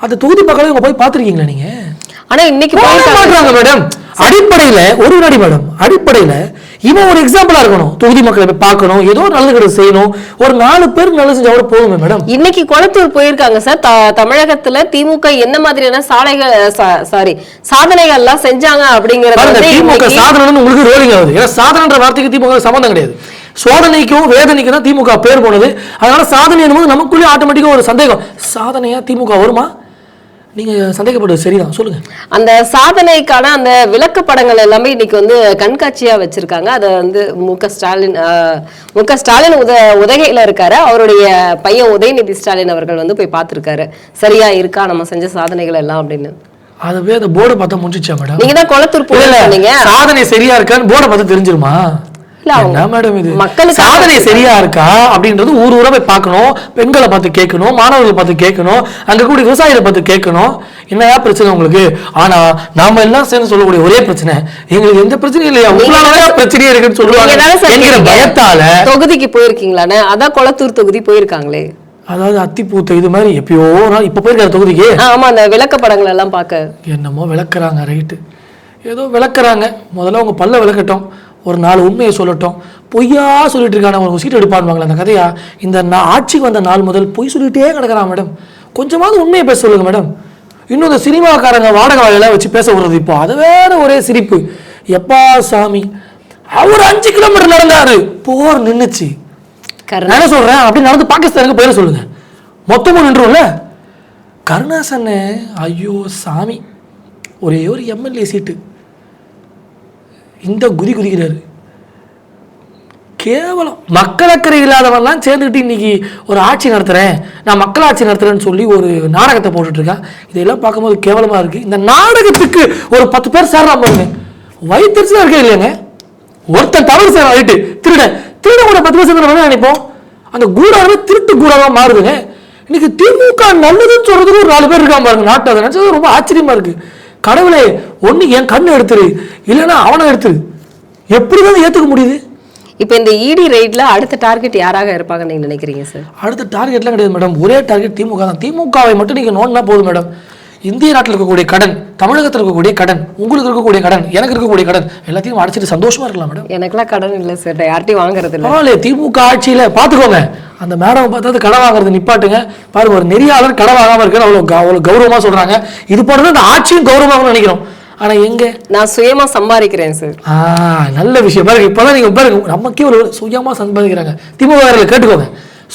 அந்த தொகுதி பக்கம் இவங்க போய் பார்த்துருக்கீங்களா நீங்க? ஆனா இன்னைக்கு மேடம். அடிப்படையில ஒரு வினாடி மேடம் அடிப்படையில இவன் ஒரு எக்ஸாம்பிளா இருக்கணும். தொகுதி மக்களை போய் பார்க்கணும். ஏதோ நல்லது கிடையாது செய்யணும். ஒரு நாலு பேர் நல்லது செஞ்சா கூட போதுமே மேடம் இன்னைக்கு குளத்தூர் போயிருக்காங்க சார் தமிழகத்துல திமுக என்ன மாதிரியான சாலைகள் சாரி சாதனைகள் எல்லாம் செஞ்சாங்க அப்படிங்கறது திமுக சாதனைன்னு உங்களுக்கு ரோலிங் ஆகுது. ஏன்னா சாதனைன்ற வார்த்தைக்கு திமுக சம்மந்தம் கிடையாது. சோதனைக்கும் வேதனைக்கும் தான் திமுக பேர் போனது. அதனால சாதனை என்னும்போது நமக்குள்ளே ஆட்டோமேட்டிக்கா ஒரு சந்தேகம். சாதனையா திமுக வருமா? நீங்க சந்தேகப்படுறது சரிதான். சொல்லுங்க. அந்த சாதனைக்கான அந்த விளக்கப்படங்கள் எல்லாமே இன்னைக்கு வந்து கண்காட்சியா வச்சிருக்காங்க. அதை வந்து மு க ஸ்டாலின் மு க ஸ்டாலின் உத உதகையில இருக்காரு. அவருடைய பையன் உதயநிதி ஸ்டாலின் அவர்கள் வந்து போய் பார்த்திருக்காரு. சரியா இருக்கா? நம்ம செஞ்ச சாதனைகள் எல்லாம் அப்படின்னு. அதை போய் அந்த போர்டை பார்த்தா முடிச்சிச்சா மேடம்? நீங்க தான் குளத்தூர் போயிருந்தீங்க சாதனை சரியா இருக்கான்னு போர்டை பார்த்து தெரிஞ்சிருமா? சாதனை சரியா இருக்கா அப்படின்றது ஊர் ஊரா போய் பார்க்கணும் பெண்களை பார்த்து கேட்கணும் மாணவர்களை பார்த்து கேட்கணும் அங்க கூடிய விவசாயிகளை பார்த்து கேட்கணும். என்னயா பிரச்சனை உங்களுக்கு? ஆனா நாம எல்லாம் சேர்ந்து சொல்லக்கூடிய ஒரே பிரச்சனை எங்களுக்கு எந்த பிரச்சனையும் இல்லையா? உங்களாலதான் பிரச்சனையே இருக்குன்னு சொல்லுவாங்க. பயத்தால தொகுதிக்கு போயிருக்கீங்களான்னு அதான் குளத்தூர் தொகுதி போயிருக்காங்களே. அதாவது அத்திப்பூத்த இது மாதிரி எப்பயோ நாள் இப்ப போயிருக்காரு தொகுதிக்கு? ஆமா அந்த எல்லாம் பார்க்க. என்னமோ விளக்குறாங்க ரைட்டு ஏதோ விளக்குறாங்க. முதல்ல அவங்க பல்ல விளக்கட்டும். ஒரு நாலு உண்மையை சொல்லட்டும். பொய்யா சொல்லிட்டு இருக்கான ஒரு சீட் எடுப்பான்வாங்களே அந்த கதையா? இந்த நான் ஆட்சிக்கு வந்த நாள் முதல் பொய் சொல்லிட்டே கிடக்குறான் மேடம். கொஞ்சமாவது உண்மையை பேச சொல்லுங்க மேடம். இன்னும் இந்த சினிமாக்காரங்க வாடகை வாழையெல்லாம் வச்சு பேச விடுறது இப்போ. அது வேற ஒரே சிரிப்பு. எப்பா சாமி அவர் அஞ்சு கிலோமீட்டர் நடந்தாரு. போர் நின்னுச்சு. கருணா நான் என்ன சொல்றேன்? அப்படி நடந்து பாகிஸ்தானுக்கு போயிட சொல்லுங்க. மொத்தமும் நின்றும்ல கருணாசன் ஐயோ சாமி. ஒரே ஒரு எம்எல்ஏ சீட்டு. இந்த குதி குதிக்கிறாரு. கேவலம். மக்களக்கறை இல்லாதவன்லாம் சேர்ந்துக்கிட்டு இன்னைக்கு ஒரு ஆட்சி நடத்துகிறேன் நான் மக்கள் ஆட்சி நடத்துகிறேன்னு சொல்லி ஒரு நாடகத்தை போட்டுட்டு இதெல்லாம் பார்க்கும்போது கேவலமாக இருக்குது இந்த நாடகத்துக்கு ஒரு பத்து பேர் சேர்றான் பாருங்க. வயிற்றுச்சா இருக்கே இல்லைங்க ஒருத்தன் தவறு செய்யறான் ரைட்டு திருடன் திருட கூட பத்து பேர் சேர்ந்து நினைப்போம்? அந்த கூடாரமே திருட்டு கூடாரமாக மாறுதுங்க. இன்னைக்கு திமுக நல்லதுன்னு சொல்கிறதுக்கு ஒரு நாலு பேர் இருக்கான் பாருங்க நாட்டு அதை ரொம்ப ஆச்சரியமா இருக்குது கடவுளே ஒண்ணு என் கண்ணை எடுத்துரு இல்லைன்னா அவனை எடுத்துரு. எப்படிதான் ஏத்துக்க முடியுது? இப்போ இந்த இடி ரைட்ல அடுத்த டார்கெட் யாராக இருப்பாங்கன்னு நீங்க நினைக்கிறீங்க சார் அடுத்த டார்கெட்லாம் கிடையாது மேடம் ஒரே டார்கெட் திமுக தான். திமுகவை மட்டும் நீங்கள் நோண்டினா போதும் மேடம் இந்திய நாட்டில் இருக்கக்கூடிய கடன் தமிழகத்தில் இருக்கக்கூடிய கடன் உங்களுக்கு இருக்கக்கூடிய கடன் எனக்கு இருக்கக்கூடிய கடன் எல்லாத்தையும் அடைச்சிட்டு சந்தோஷமா இருக்கலாம் மேடம். எனக்கெல்லாம் கடன் இல்லை சார் யார்ட்டையும் வாங்குறது இல்லை. திமுக ஆட்சியில பார்த்துக்கோங்க அந்த மேடம் பார்த்தாது கடன் வாங்குறது நிப்பாட்டுங்க. பாருங்க ஒரு நெறியாளர் கடன் வாங்காம இருக்காரு அவ்வளோ அவ்வளோ கௌரவமா சொல்றாங்க. இது போல இந்த ஆட்சியும் கௌரவமாகனு நினைக்கிறோம். ஆனா எங்க? நான் சுயமா சம்பாதிக்கிறேன் சார் ஆ நல்ல விஷயம். பாருங்க இப்போதான் நீங்க பாருங்க நமக்கே ஒரு சுயமா சம்பாதிக்கிறாங்க. திமுக கேட்டுக்கோங்க.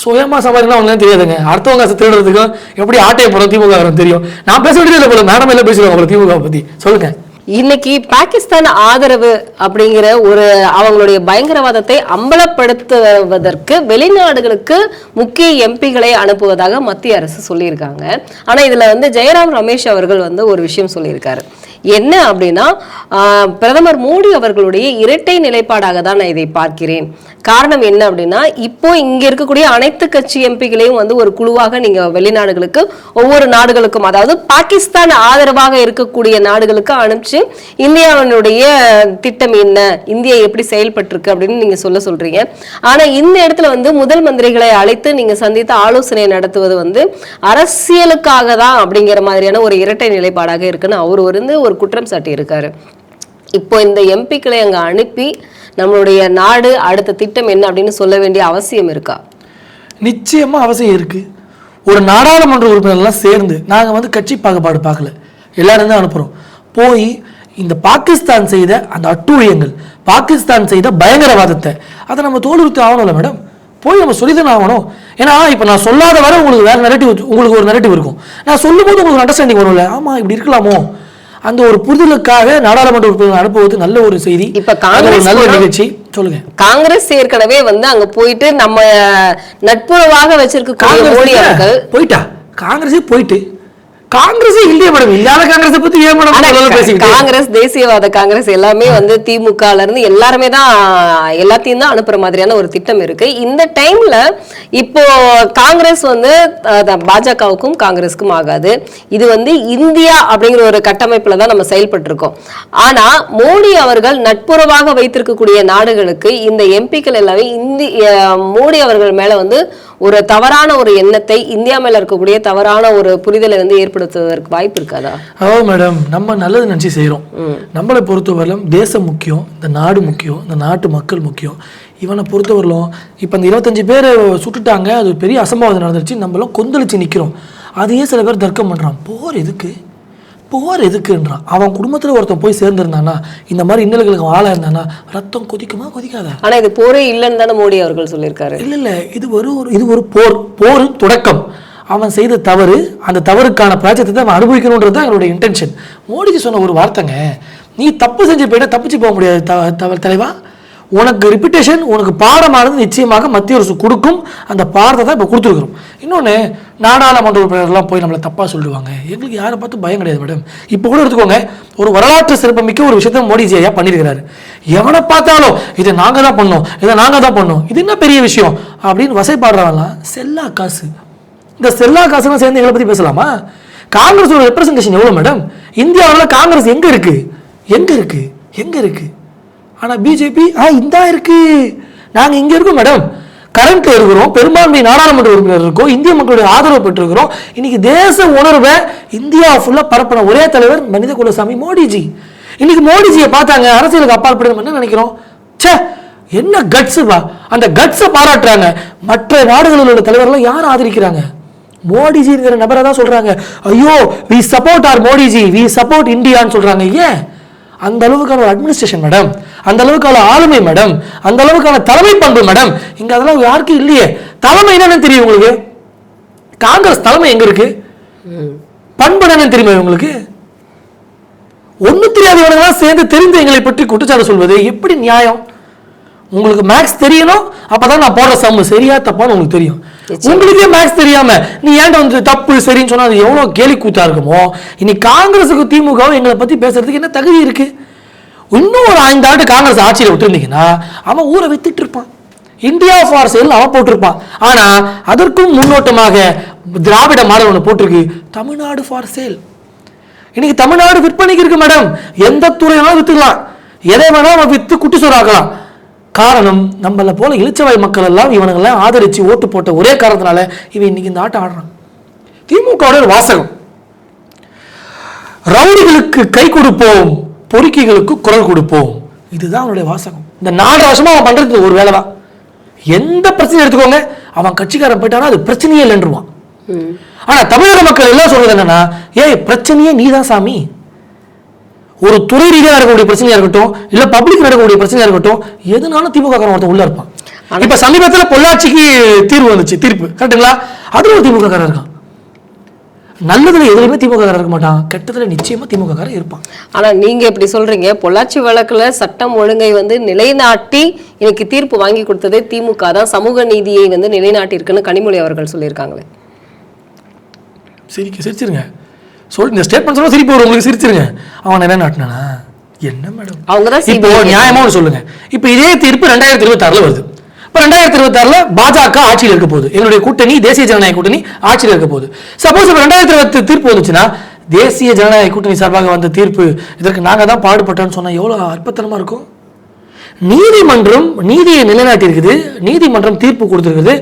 சுயமா சம்பாதிக்கலாம் ஒன்றும் தெரியாதுங்க. அடுத்தவங்க காசு திருடுறதுக்கும் எப்படி ஆட்டையை போடும் திமுக தெரியும். நான் பேச வேண்டியது இல்லை போல மேடம் எல்லாம் பேசுவாங்க போல திமுக பத்தி. சொல்லுங்க. இன்னைக்கு பாகிஸ்தான் ஆதரவு அப்படிங்கிற ஒரு அவங்களுடைய பயங்கரவாதத்தை அம்பலப்படுத்துவதற்கு வெளிநாடுகளுக்கு முக்கிய எம்பிகளை அனுப்புவதாக மத்திய அரசு சொல்லியிருக்காங்க. ஆனா இதுல வந்து ஜெயராம் ரமேஷ் அவர்கள் வந்து ஒரு விஷயம் சொல்லியிருக்காரு. என்ன அப்படின்னா பிரதமர் மோடி அவர்களுடைய இரட்டை நிலைப்பாடாக தான் நான் இதை பார்க்கிறேன். காரணம் என்ன அப்படின்னா இப்போ இங்க இருக்கக்கூடிய அனைத்து கட்சி எம்பிகளையும் வந்து ஒரு குழுவாக நீங்க வெளிநாடுகளுக்கு ஒவ்வொரு நாடுகளுக்கும் அதாவது பாகிஸ்தான் ஆதரவாக இருக்கக்கூடிய நாடுகளுக்கு அனுப்பிச்சு இந்தியாவினுடைய திட்டம் என்ன இந்தியா எப்படி செயல்பட்டிருக்கு அப்படின்னு நீங்க சொல்ல சொல்றீங்க. ஆனா இந்த இடத்துல வந்து முதல் மந்திரிகளை அழைத்து நீங்க சந்தித்து ஆலோசனை நடத்துவது வந்து அரசியலுக்காக தான் அப்படிங்கிற மாதிரியான ஒரு இரட்டை நிலைப்பாடாக இருக்குன்னு அவர் வந்து ஒரு குற்றம் சாட்டி இருக்காரு இப்போ இந்த எம்பிக்களை அங்கே அனுப்பி நம்மளுடைய நாடு அடுத்த திட்டம் என்ன அப்படின்னு சொல்ல வேண்டிய அவசியம் இருக்கா? நிச்சயமாக அவசியம் இருக்கு. ஒரு நாடாளுமன்ற உறுப்பினர்லாம் சேர்ந்து நாங்கள் வந்து கட்சி பாகுபாடு பார்க்கல. எல்லாரும் தான் அனுப்புகிறோம் போய் இந்த பாகிஸ்தான் செய்த அந்த அட்டூழியங்கள் பாகிஸ்தான் செய்த பயங்கரவாதத்தை அதை நம்ம தோலுறுத்தி ஆகணும்ல மேடம்? போய் நம்ம சொல்லிதானே ஆகணும். ஏன்னா இப்போ நான் சொல்லாத வரை உங்களுக்கு வேறு நெரட்டிவ் உங்களுக்கு ஒரு நெரட்டிவ் இருக்கும். நான் சொல்லும்போது உங்களுக்கு அண்டர்ஸ்டாண்டிங் வரும்ல. ஆமாம் இப்படி இருக்கலாமோ? அந்த ஒரு புரிதலுக்காக நாடாளுமன்ற உறுப்பினர் அனுப்புவது நல்ல ஒரு செய்தி. இப்ப காங்கிரஸ் நல்ல நிகழ்ச்சி. சொல்லுங்க. காங்கிரஸ் ஏற்கனவே வந்து அங்க போயிட்டு நம்ம நட்புறவாக வச்சிருக்கக்கூடிய காங்கிரஸ் போயிட்டா? காங்கிரஸே போயிட்டு. காங்கிரஸே இல்லையே மேடம் இல்லாத காங்கிரஸை பத்தி ஏன் மேடம் காங்கிரஸ் தேசியவாத காங்கிரஸ் எல்லாமே வந்து திமுக ல இருந்து எல்லாருமே தான் எல்லாத்தையும் தான் அனுப்புற மாதிரியான ஒரு திட்டம் இருக்கு. இந்த டைம்ல இப்போ காங்கிரஸ் வந்து பாஜகவுக்கும் காங்கிரஸுக்கும் ஆகாது. இது வந்து இந்தியா அப்படிங்கிற ஒரு கட்டமைப்புல தான் நம்ம செயல்பட்டு இருக்கோம் ஆனா மோடி அவர்கள் நட்புறவாக வைத்திருக்கக்கூடிய நாடுகளுக்கு இந்த எம்பிக்கள் எல்லாமே இந்தி மோடி அவர்கள் மேல வந்து ஒரு தவறான ஒரு எண்ணத்தை இந்தியா மேல இருக்கக்கூடிய தவறான ஒரு புரிதலை வந்து ஏற்படுத்துவதற்கு வாய்ப்பு இருக்காதா? அதாவது மேடம் நம்ம நல்லது நினச்சி செய்கிறோம் நம்மளை பொறுத்தவரையிலும் தேசம் முக்கியம் இந்த நாடு முக்கியம் இந்த நாட்டு மக்கள் முக்கியம். இவனை பொறுத்தவரையிலும் இப்போ அந்த இருபத்தஞ்சு பேர் சுட்டுட்டாங்க அது பெரிய அசம்பாவிதம் நடந்துருச்சு நம்மளும் கொந்தளிச்சு நிற்கிறோம் அதையே சில பேர் தர்க்கம் பண்ணுறான் போர் எதுக்கு? போர் எதுக்குன்றான். அவன் குடும்பத்தில் ஒருத்தன் போய் சேர்ந்துருந்தானா? இந்த மாதிரி இன்னல்களுக்கு ஆளாக இருந்தானா? ரத்தம் கொதிக்குமா கொதிக்காதா? ஆனா இது போரே இல்லைன்னு தானே மோடி அவர்கள் சொல்லியிருக்காரு. இல்ல இல்ல. இது ஒரு ஒரு இது ஒரு போர். போரின் தொடக்கம். அவன் செய்த தவறு அந்த தவறுக்கான பிராச்சத்தை அவன் அனுபவிக்கணுன்றது தான் என்னோட இன்டென்ஷன் மோடிஜி சொன்ன ஒரு வார்த்தைங்க நீ தப்பு செஞ்சு போயிட்டா தப்பிச்சு போக முடியாது த- தலைவா. உனக்கு ரிப்பிட்டேஷன் உனக்கு பாடமானது நிச்சயமாக மத்திய அரசு கொடுக்கும். அந்த பாடத்தை தான் இப்போ கொடுத்துருக்குறோம். இன்னொன்று நாடாளுமன்ற உறுப்பினர்லாம் போய் நம்மளை தப்பாக சொல்லுவாங்க. எங்களுக்கு யாரை பார்த்து பயம் கிடையாது மேடம் இப்போ கூட எடுத்துக்கோங்க ஒரு வரலாற்று சிறப்புமிக்க ஒரு விஷயத்த மோடிஜி ஐயா பண்ணியிருக்கிறாரு. எவனை பார்த்தாலும் இதை நாங்கள் தான் பண்ணோம் இதை நாங்கள் தான் பண்ணோம் இது என்ன பெரிய விஷயம்? அப்படின்னு வசைப்பாடுறவங்களாம் செல்லா காசு. இந்த செல்லா காசுலாம் சேர்ந்து எங்களை பற்றி பேசலாமா? காங்கிரஸோட ரெப்ரசன்டேஷன் எவ்வளோ மேடம் இந்தியாவில் காங்கிரஸ் எங்கே இருக்குது எங்கே இருக்குது எங்கே இருக்குது ஆனால் பிஜேபி ஆ இந்தா இருக்குது நாங்கள் இங்கே இருக்கோம் மேடம் கரண்ட்ல இருக்கிறோம். பெரும்பான்மை நாடாளுமன்ற உறுப்பினர் இருக்கோம். இந்திய மக்களுடைய ஆதரவு பெற்றிருக்கிறோம். இன்னைக்கு தேச உணர்வை இந்தியா ஃபுல்லாக பரப்பின ஒரே தலைவர் மனித குலசாமி மோடிஜி. இன்னைக்கு மோடிஜியை பார்த்தாங்க. அரசியலுக்கு அப்பாற்பட்டு நம்ம என்ன நினைக்கிறோம்? ச்சே என்ன கட்ஸ் வா அந்த கட்ஸை பாராட்டுறாங்க. மற்ற நாடுகளில் உள்ள தலைவர்கள் யார் ஆதரிக்கிறாங்க? மோடிஜிங்கிற நபரை தான் சொல்கிறாங்க ஐயோ we support are Modiji we support இந்தியான்னு சொல்கிறாங்க ஏன்? அந்த அளவுக்கான ஒரு அட்மினிஸ்ட்ரேஷன் மேடம் அந்த அளவுக்கான ஆளுமை மேடம் அந்த அளவுக்கான தலைமை பண்பு மேடம் இங்கே அதெல்லாம் யாருக்கும் இல்லையே. தலைமை என்னன்னு தெரியும் உங்களுக்கு? காங்கிரஸ் தலைமை எங்க இருக்கு? பண்பு என்னன்னு தெரியுமா உங்களுக்கு? ஒண்ணு தெரியாதவனெல்லாம் சேர்ந்து தெரிந்து எங்களை பற்றி குற்றச்சாட்டு சொல்வது எப்படி நியாயம்? உங்களுக்கு மேக்ஸ் தெரியணும் அப்பதான் நான் போடுற சம்மு சரியா தப்பான்னு உங்களுக்கு தெரியும். உங்களுக்கே மேக்ஸ் தெரியாம நீ ஏன்டா வந்து தப்பு சரின்னு சொன்னா அது எவ்வளவு கேலி கூத்தா இருக்குமோ? இனி காங்கிரஸுக்கு திமுகவும் எங்களை பத்தி பேசுறதுக்கு என்ன தகுதி இருக்கு? இன்னும் ஒரு ஐந்து ஆண்டு காங்கிரஸ் ஆட்சியில் விட்டுருந்தீங்கன்னா அவன் ஊரை வித்துட்டு இருப்பான். இந்தியா ஃபார் சேல் அவன் போட்டிருப்பான். ஆனா அதற்கும் முன்னோட்டமாக திராவிட மாடல் ஒன்று போட்டிருக்கு தமிழ்நாடு ஃபார் சேல் இன்னைக்கு தமிழ்நாடு விற்பனைக்கு இருக்கு மேடம் எந்த துறையினாலும் வித்துக்கலாம் எதை வேணாலும் அவன் வித்து குட்டி சோறாக்கலாம் காரணம் நம்மள போல இளிச்சவாய் மக்கள் எல்லாம் இவனுங்கெல்லாம் ஆதரிச்சு ஓட்டு போட்ட ஒரே காரணத்தினால இவன் இன்னைக்கு இந்த ஆட்டம் ஆடுறான். திமுகவோட ஒரு வாசகம். ரவுடிகளுக்கு கை கொடுப்போம் பொறுக்கிகளுக்கு குரல் கொடுப்போம். இதுதான் அவனுடைய வாசகம். இந்த நாலு வருஷமா அவன் பண்றது ஒரு வேலை தான் எந்த பிரச்சனையும் எடுத்துக்கோங்க. அவன் கட்சிக்காரன் போயிட்டானா அது பிரச்சனையே இல்லைன்றுவான் ஆனா தமிழக மக்கள் எல்லாம் சொல்றது என்னன்னா ஏய் பிரச்சனையே நீதான் சாமி. ஒரு துறை ரீதியா நடக்கக்கூடிய பிரச்சனையா இருக்கட்டும் இல்ல பப்ளிக் நடக்கக்கூடிய பிரச்சனையா இருக்கட்டும் எதுனாலும் திமுக காரன் ஒருத்தன் உள்ள இருப்பான். இப்ப சமீபத்துல பொள்ளாச்சிக்கு தீர்வு வந்துச்சு தீர்ப்பு. கரெக்டுங்களா அதுல ஒரு திமுக காரன் இருக்கான். நல்லதுல எதுலையுமே திமுக இருக்க மாட்டான். கெட்டதுல நிச்சயமா திமுக காரன் இருப்பான். ஆனா நீங்க இப்படி சொல்றீங்க பொள்ளாச்சி வழக்குல சட்டம் ஒழுங்கை வந்து நிலைநாட்டி இன்னைக்கு தீர்ப்பு வாங்கி கொடுத்ததே திமுக தான். சமூக நீதியை வந்து நிலைநாட்டி இருக்குன்னு கனிமொழி அவர்கள் சொல்லியிருக்காங்களே. சிரிக்க சிரிச்சிருங்க. சொல் இந்த ஸ்டேட்மெண்ட் சொல்ல சிரிப்பு வரும். உங்களுக்கு சிரிச்சிருங்க. அவன் என்ன நாட்டினானா? என்ன மேடம்? அவங்க தான் இப்போ நியாயமா ஒண்ணு சொல்லுங்க. இப்போ இதே தீர்ப்பு ரெண்டாயிரத்தி இருபத்தாறுல வருது. இப்போ ரெண்டாயிரத்தி இருபத்தாறுல பாஜக ஆட்சியில் இருக்க போகுது. என்னுடைய கூட்டணி தேசிய ஜனநாயக கூட்டணி ஆட்சியில் இருக்க போகுது. சப்போஸ் இப்போ ரெண்டாயிரத்தி இருபத்தி தீர்ப்பு வந்துச்சுன்னா தேசிய ஜனநாயக கூட்டணி சார்பாக வந்த தீர்ப்பு இதற்கு நாங்க தான் பாடுபட்டோம்னு சொன்னா எவ்வளவு அற்புதமா இருக்கும்? நீதிமன்றம் நீதியை நிலைநாட்டி இருக்குது நீதிமன்றம் தீர்ப்பு கொடுத்திருக்குது.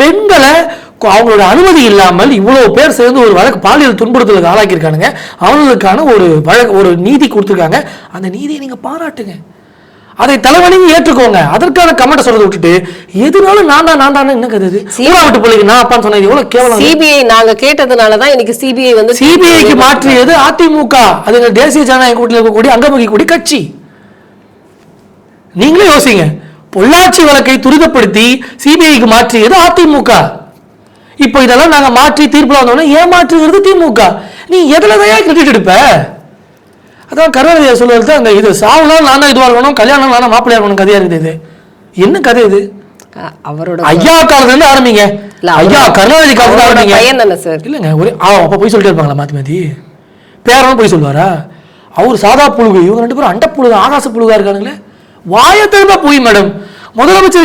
பெண்களை அவங்களோட அனுமதி இல்லாமல் இவ்வளவு பேர் சேர்ந்து ஒரு வழக்கு பாலியல் துன்புறுத்தலுக்கு ஆளாக்கியிருக்கானுங்க. அவங்களுக்கான ஒரு வழக்கு ஒரு நீதி கொடுத்துருக்காங்க. அந்த நீதியை நீங்க பாராட்டுங்க. அதை தலைவலிங்க ஏற்றுக்கோங்க. அதற்கான கமெண்ட் சொல்றதை விட்டுட்டு எதுனாலும் நான் தான் நான் தான் என்ன கதை இது? ஊரா விட்டு பிள்ளைக்கு நான் அப்பான்னு சொன்னது எவ்வளவு கேவலம் சிபிஐ நாங்க கேட்டதுனால தான் இன்னைக்கு சிபிஐ வந்து சிபிஐக்கு மாற்றியது அதிமுக. அது தேசிய ஜனநாயக கூட்டத்தில் இருக்கக்கூடிய அங்கம் வகிக்கக்கூடிய கட்சி. நீங்களே யோசிங்க. பொள்ளாச்சி வழக்கை துரிதப்படுத்தி சிபிஐக்கு மாற்றியது அதிமுக. இப்போ இதெல்லாம் நாங்க மாற்றி தீர்ப்புல வந்தோம்னா ஏமாற்றுகிறது திமுக. நீ எதுல தான் கிரெடிட் எடுப்ப? அதான் கருணாநிதி சொல்லுறது அந்த இது சாவுலாம் நான் தான் இதுவாக இருக்கணும் கல்யாணம் நான் மாப்பிள்ளையா இருக்கணும் கதையா இருக்குது இது. என்ன கதை இது? அவரோட ஐயா காலத்துல இருந்து ஆரம்பிங்க. ஐயா கருணாநிதி காலத்துல ஆரம்பிங்க. பையன் தானே சார். இல்லைங்க ஒரே ஆ அப்போ போய் சொல்லிட்டு இருப்பாங்களா மாத்தி மாத்தி பேரனும் போய் சொல்லுவாரா? அவர் சாதா புழுகு இவங்க ரெண்டு பேரும் அண்ட புழுகு ஆகாச புழுகா இருக்கானுங்களே. வாயை திரும்ப போய் மேடம்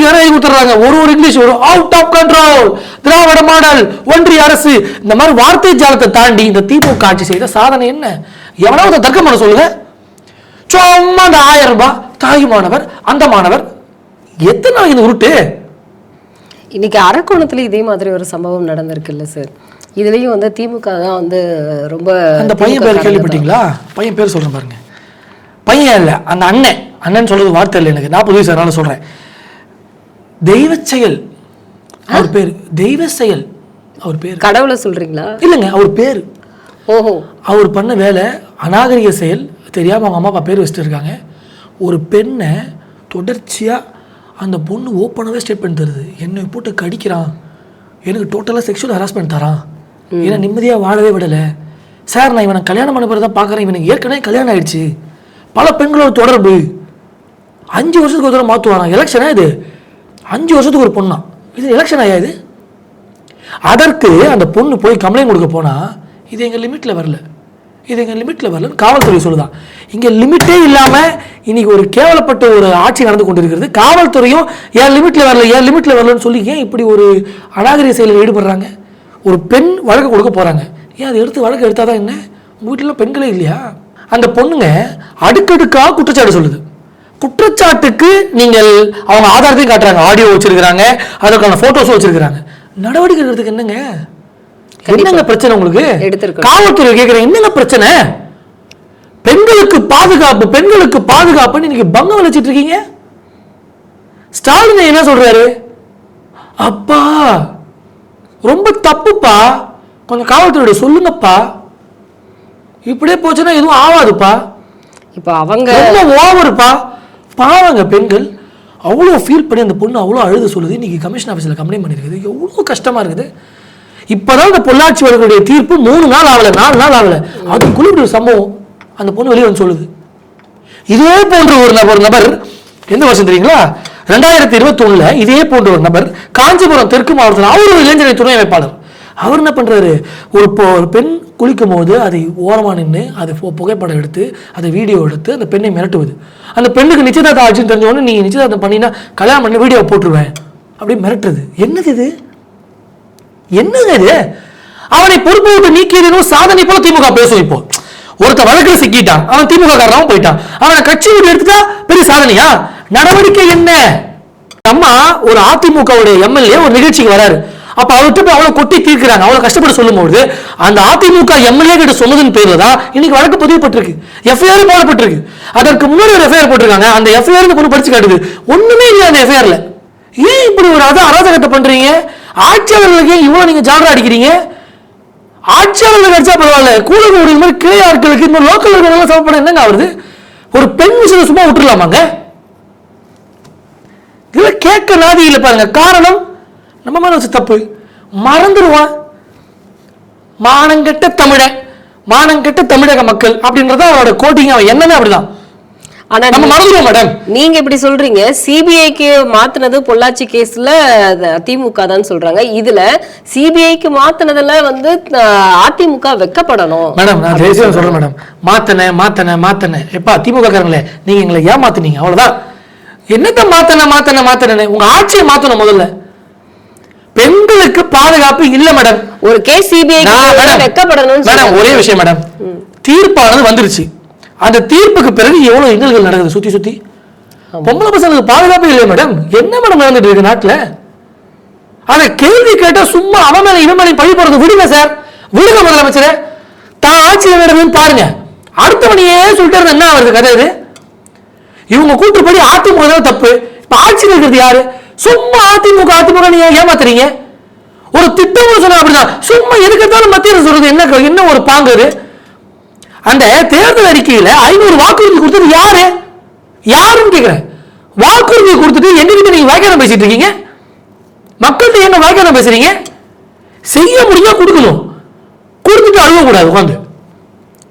யாரும் எழுதி கொடுத்துறாங்க? ஒரு ஒரு இங்கிலீஷ் ஒரு out of control Dravida model ஒன்றிய அரசு. இந்த மாதிரி வார்த்தை ஜாலத்தை தாண்டி இந்த திமுக ஆட்சி செய்த சாதனை என்ன? எவனாவது தர்க்கம் பண்ண சொல்லுங்க. சும்மா அந்த ஆயிரம் ரூபாய் தாய் மாணவர் அந்த மாணவர். எத்தனை இந்த உருட்டு? இன்னைக்கு அரக்கோணத்துல இதே மாதிரி ஒரு சம்பவம் நடந்திருக்குல்ல சார் இதுலயும் வந்து திமுக தான் வந்து ரொம்ப அந்த பையன் பேர். கேள்விப்பட்டீங்களா? பையன் பேர் சொல்றேன் பாருங்க. பையன் இல்ல அந்த அண்ணன். அண்ணன் சொல்றது வார்த்தை இல்லை எனக்கு. நாற்பது வயசு அதனால சொல்றேன். தெய்வ செயல். அவர் பேர் தெய்வ செயல். அவர் பேர். கடவுளை சொல்றீங்களா? இல்லைங்க அவர் பேர். ஓஹோ. அவர் பண்ண வேலை அநாகரிக செயல். தெரியாம அவங்க அம்மா அப்பா பேர் வச்சுட்டு இருக்காங்க. ஒரு பெண்ணை தொடர்ச்சியா அந்த பொண்ணு ஓப்பனாகவே ஸ்டேட்மெண்ட் தருது. என்னை போட்டு கடிக்கிறான். எனக்கு டோட்டலாக செக்ஷுவல் ஹராஸ்மெண்ட் தரான். ஏன்னா நிம்மதியாக வாழவே விடலை. சார் நான் இவனை கல்யாணம் பண்ண பிறகு தான் பார்க்குறேன். இவனுக்கு ஏற்கனவே கல்யாணம் ஆயிடுச்சு. பல பெண்களோட தொடர்பு. அஞ்சு வருஷத்துக்கு ஒரு தடவை மாற்றுவாராம் எலெக்ஷனா இது? அஞ்சு வருஷத்துக்கு ஒரு பொண்ணா? இது எலெக்ஷன் ஆயா இது? அதற்கு அந்த பொண்ணு போய் கம்ப்ளைண்ட் கொடுக்க போனால் இது எங்கள் லிமிட்டில் வரல. இது எங்கள் லிமிட்டில் வரலன்னு காவல்துறை சொல்லுதான். இங்கே லிமிட்டே இல்லாமல் இன்னைக்கு ஒரு கேவலப்பட்ட ஒரு ஆட்சி நடந்து கொண்டிருக்கிறது. காவல்துறையும் ஏன் லிமிட்டில் வரல ஏன் லிமிட்டில் வரலன்னு சொல்லி ஏன் இப்படி ஒரு அநாகரிக செயலில் ஈடுபடுறாங்க? ஒரு பெண் வழக்கு கொடுக்க போகிறாங்க ஏன் அதை எடுத்து வழக்கு எடுத்தால் தான் என்ன? உங்கள் வீட்டிலலாம் பெண்களே இல்லையா? அந்த பொண்ணுங்க அடுக்கடுக்கா குற்றச்சாட்டு சொல்லுது. குற்றச்சாட்டுக்கு நீங்கள் அவங்க ஆதாரத்தையும் காட்டுறாங்க ஆடியோ வச்சிருக்கிறாங்க அதற்கான போட்டோஸும் வச்சிருக்கிறாங்க. நடவடிக்கை எடுக்கிறதுக்கு என்னங்க? என்னங்க பிரச்சனை உங்களுக்கு. காவல்துறை கேட்கிறேன் என்னங்க பிரச்சனை? பெண்களுக்கு பாதுகாப்பு பெண்களுக்கு பாதுகாப்புன்னு இன்னைக்கு பங்கம் வச்சுட்டு இருக்கீங்க? ஸ்டாலின் என்ன சொல்றாரு? அப்பா ரொம்ப தப்புப்பா. கொஞ்சம் காவல்துறை சொல்லுங்கப்பா. இப்படியே போச்சுன்னா எதுவும் ஆகாதுப்பா இப்போ அவங்க ரொம்ப ஓவருப்பா. பாவங்க பெண்கள் அவ்வளோ ஃபீல் பண்ணி அந்த பொண்ணு அவ்வளோ அழுது சொல்லுது. இன்னைக்கு கமிஷன் ஆஃபீஸில் கம்ப்ளைண்ட் பண்ணியிருக்குது. எவ்வளோ கஷ்டமா இருக்குது. இப்போதான் இந்த பொள்ளாச்சி வழக்குடைய தீர்ப்பு மூணு நாள் ஆகல நாலு நாள் ஆகல. அதுக்குள்ள ஒரு சம்பவம். அந்த பொண்ணு வெளியே வந்து சொல்லுது. இதே போன்ற ஒரு நபர் நபர் எந்த வருஷம் தெரியுங்களா? ரெண்டாயிரத்தி இருபத்தி இதே போன்ற ஒரு நபர் காஞ்சிபுரம் தெற்கு மாவட்டத்தில் அவர் ஒரு இளைஞரை துணை அமைப்பாளர் அவர் என்ன பண்ணுறாரு ஒரு இப்போ ஒரு பெண் குளிக்கும் போது அதை ஓரமா நின்று அதை புகைப்படம் எடுத்து அதை வீடியோ எடுத்து அந்த பெண்ணை மிரட்டுவது. அந்த பெண்ணுக்கு நிச்சயதார்த்தம் ஆச்சுன்னு தெரிஞ்ச நீங்கள் நீ நிச்சயதார்த்தம் பண்ணினா கல்யாணம் பண்ணி வீடியோ போட்டுருவேன். அப்படி மிரட்டுறது. என்னது இது? என்னங்க இது அவனை பொறுப்பு விட்டு நீக்கியதுன்னு சாதனை போல திமுக பேசும் இப்போ. ஒருத்தன் வழக்கில் சிக்கிட்டான். அவன் திமுக காரனாவும் போயிட்டான். அவனை கட்சி விட்டு எடுத்துட்டா பெரிய சாதனையா? நடவடிக்கை என்ன? அம்மா ஒரு அதிமுகவுடைய எம்எல்ஏ ஒரு நிகழ்ச்சிக்கு வராரு. அப்ப அவர்கிட்ட போய் அவ்வளவு கொட்டி தீர்க்கிறாங்க. அவ்வளவு கஷ்டப்பட சொல்லும்போது அந்த அதிமுக எம்எல்ஏ கிட்ட சொன்னதன் பேர்ல தான் இன்னைக்கு வழக்கு பதிவுப்பட்டிருக்கு எஃப்ஐஆர் போடப்பட்டிருக்கு. அதற்கு முன்னாடி ஒரு எஃப்ஐஆர் போட்டிருக்காங்க. அந்த எஃப்ஐஆர் இந்த பொண்ணு படிச்சு காட்டுது. ஒண்ணுமே இல்லை அந்த எஃப்ஐஆர்ல ஏன் இப்படி ஒரு அதை அராஜகத்தை பண்றீங்க? ஆட்சியாளர்களுக்கு ஏன் இவ்வளவு நீங்க ஜாலரா அடிக்கிறீங்க? ஆட்சியாளர்கள் அடிச்சா பரவாயில்ல. கூட ஒரு மாதிரி கிளை ஆட்களுக்கு இந்த லோக்கல் இருக்கிறவங்க சமப்பட என்னங்க ஆகுது? ஒரு பெண் விஷயத்தை சும்மா விட்டுருலாமாங்க இதுல கேட்க நாதி இல்லை பாருங்க. காரணம் நம்ம மேல வச்ச தப்பு. மறந்துடுவான் மானங்கெட்ட தமிழன். மானங்கெட்ட தமிழக மக்கள் அப்படின்றத அவரோட கோட்டிங் அவன் என்னமே அப்படிதான். ஆனா நம்ம மறந்துடுவோம் மேடம் நீங்க இப்படி சொல்றீங்க. சிபிஐக்கு மாத்துனது பொள்ளாச்சி கேஸ்ல திமுக தான் சொல்றாங்க. இதுல சிபிஐக்கு மாத்துனதுல வந்து அதிமுக வெக்கப்படணும். மேடம் நான் தேசியம் சொல்றேன் மேடம் மாத்தனேன் மாத்தனேன் மாத்தனேன் எப்பா திமுக காரங்களே நீங்க எங்களை ஏமாத்துனீங்க. அவ்வளவுதான். என்னத்த மாத்தன மாத்தன மாத்தனே உங்க ஆட்சியை மாத்தணும் முதல்ல. பெண்களுக்கு பாதுகாப்பு இல்ல மேடம். ஒரு கேஸ் நான் மேடம். ஒரே விஷயம் மேடம். தீர்ப்பானது வந்துருச்சு. அந்த தீர்ப்புக்கு பிறகு எவ்வளவு இன்னல்கள் நடக்குது சுத்தி சுத்தி? பொம்பளை பசங்களுக்கு பாதுகாப்பு இல்லையா மேடம்? என்ன மேடம் நடந்துட்டு இருக்கு நாட்டுல? அதை கேள்வி கேட்டா சும்மா அவன் மேல இவன் மேல பழி போறது விடுங்க சார். விடுங்க முதலமைச்சரே. தான் ஆட்சியில் நடக்குதுன்னு பாருங்க. அடுத்தவனையே சொல்லிட்டு இருந்தா என்ன வருது கதை இது? இவங்க கூட்டுப்படி அதிமுக தப்பு. இப்ப ஆட்சியில் இருக்கிறது யாரு? சும்மா அதிமுக அதிமுக நீங்க ஏமாத்துறீங்க? ஒரு திட்டம் சொன்னா அப்படிதான். சும்மா எதுக்கு இருந்தாலும் மத்திய அரசு சொல்றது என்ன என்ன ஒரு பாங்கு அந்த தேர்தல் அறிக்கையில ஐநூறு வாக்குறுதி கொடுத்தது யாரு? யாருன்னு கேக்குறேன். வாக்குறுதி கொடுத்துட்டு எங்ககிட்ட நீங்க வாய்க்காரம் பேசிட்டு இருக்கீங்க? மக்கள்கிட்ட என்ன வாய்க்காரம் பேசுறீங்க? செய்ய முடிஞ்சா கொடுக்கணும். கொடுத்துட்டு அழுவ கூடாது உட்காந்து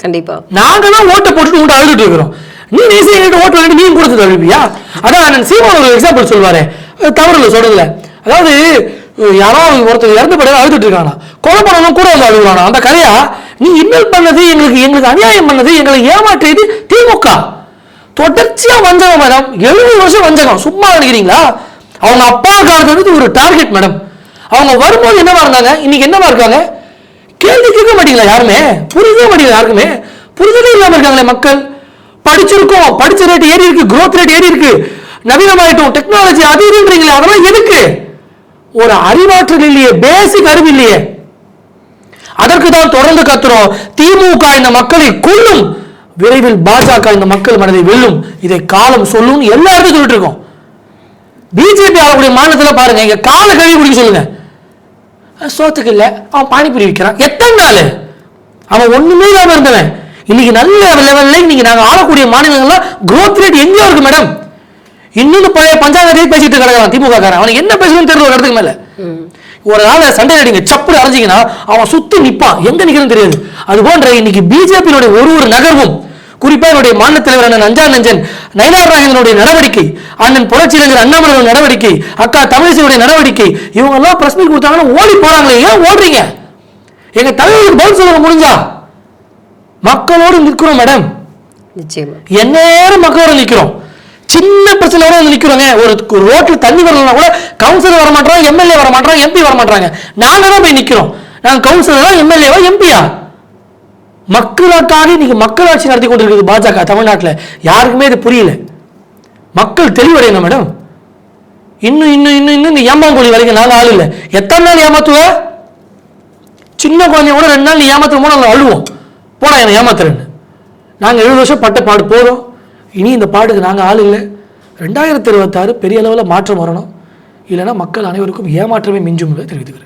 கண்டிப்பா. நாங்க தான் ஓட்டை போட்டுட்டு உங்கள்கிட்ட அழுதுட்டு இருக்கிறோம். நீ நேசி எங்கிட்ட ஓட்டு வாங்கிட்டு நீ கொடுத்து அழுவியா? அதான் அண்ணன் சீமான் ஒரு எக்ஸாம்பிள் சொல்லுவாரு அது தவறு இல்லை சொல்றதுல. அதாவது யாராவது ஒருத்தர் இறந்து படையில அழுதுட்டு இருக்கானா? கொலை பண்ணணும் கூட வந்து அழுகுறானா? அந்த கதையா? நீ இன்னல் பண்ணது எங்களுக்கு எங்களுக்கு அநியாயம் பண்ணது எங்களை ஏமாற்றியது திமுக. தொடர்ச்சியா வஞ்சகம் மேடம். எழுபது வருஷம் வஞ்சகம். சும்மா நினைக்கிறீங்களா அவங்க அப்பா காலத்துல ஒரு டார்கெட் மேடம். அவங்க வரும்போது என்னவா இருந்தாங்க? இன்னைக்கு என்னவா இருக்காங்க? கேள்வி கேட்க மாட்டீங்களா யாருமே? புரியவே மாட்டீங்களா யாருக்குமே? புரிதலே இல்லாம இருக்காங்களே மக்கள். படிச்சிருக்கோம். படிச்ச ரேட் ஏறி இருக்கு குரோத் ரேட் ஏறி இருக்கு. நவீனமாயிட்டோம். டெக்னாலஜி அது இதுன்றீங்களே அதெல்லாம் எதுக்கு? ஒரு அறிவாற்றல் இல்லையே பேசிக் அறிவு இல்லையே. அதற்கு தான் தொடர்ந்து கத்துறோம். திமுக இந்த மக்களை கொல்லும். விரைவில் பாஜக இந்த மக்கள் மனதை வெல்லும். இதை காலம் சொல்லும் எல்லாருமே சொல்லிட்டு இருக்கோம் பிஜேபி ஆளக்கூடிய மாநிலத்தில் பாருங்க இங்க கால கழுவி குடிக்க சொல்லுங்க. சோத்துக்கு இல்ல அவன் பானிபூரி விற்கிறான் எத்தனை நாள்? அவன் ஒண்ணுமே இல்லாம இருந்தவன். இன்னைக்கு நல்ல லெவல்ல இன்னைக்கு நாங்க ஆளக்கூடிய மாநிலங்கள்லாம் க்ரோத் ரேட் எங்கேயோ இருக்கு மேடம் இன்னும் பழைய பஞ்சாயத்து பேசிட்டு கிடக்கிறான் திமுக காரன் அவனுக்கு என்ன பேசணும்னு தெரியல ஒரு இடத்துக்கு மேல. ஒரு நாள் சண்டை அடிங்க சப்புடு அரைஞ்சிங்கன்னா அவன் சுத்தி நிப்பான். எங்க நிக்கிறன்னு தெரியாது. அது போன்ற இன்னைக்கு பிஜேபியினுடைய ஒரு ஒரு நகர்வும் குறிப்பா என்னுடைய மாநில தலைவர் அண்ணன் அஞ்சா நஞ்சன் நயனார் நாகேந்திரனுடைய நடவடிக்கை அண்ணன் புரட்சியிலங்கிற அண்ணாமலையோட நடவடிக்கை அக்கா தமிழிசையுடைய நடவடிக்கை இவங்க எல்லாம் பிரஸ் மீட் கொடுத்தாங்கன்னா ஓடி போறாங்களே ஏன் ஓடுறீங்க? எங்க தலைவருக்கு பதில் சொல்ல முடிஞ்சா? மக்களோடு நிற்கிறோம் மேடம் நிச்சயமா. எந்நேரம் மக்களோட நிக்கிறோம் சின்ன பிரச்சனையோட வந்து நிற்கிறோங்க ஒரு ஒரு தண்ணி வரலனா கூட கவுன்சிலர் வர மாட்டாங்க எம்எல்ஏ வர மாட்டாங்க எம்பி வர மாட்டாங்க நாங்க தான் போய் நிற்கிறோம் நாங்க கவுன்சிலரா எம்எல்ஏவா எம்பியா மக்களுக்காக இன்னைக்கு மக்களாட்சி நடத்தி கொண்டிருக்குது பாஜக தமிழ்நாட்டில். யாருக்குமே இது புரியல. மக்கள் தெளிவடையணும் மேடம் இன்னும் இன்னும் இன்னும் இன்னும் இந்த ஏமாங்கோழி வரைக்கும் நாங்க ஆள் இல்லை. எத்தனை நாள் ஏமாத்துவ? சின்ன குழந்தைய கூட ரெண்டு நாள் நீ ஏமாத்துற போது நாங்கள் அழுவோம். போடா என்னை ஏமாத்துறேன்னு. நாங்கள் எழுபது வருஷம் பட்ட பாடு போகிறோம் இனி இந்த பாட்டுக்கு நாங்கள் ஆள் இல்லை. ரெண்டாயிரத்தி இருபத்தாறு பெரிய அளவில் மாற்றம் வரணும். இல்லைன்னா மக்கள் அனைவருக்கும் ஏமாற்றமே மிஞ்சும் தெரிவித்துக்கிறேன்.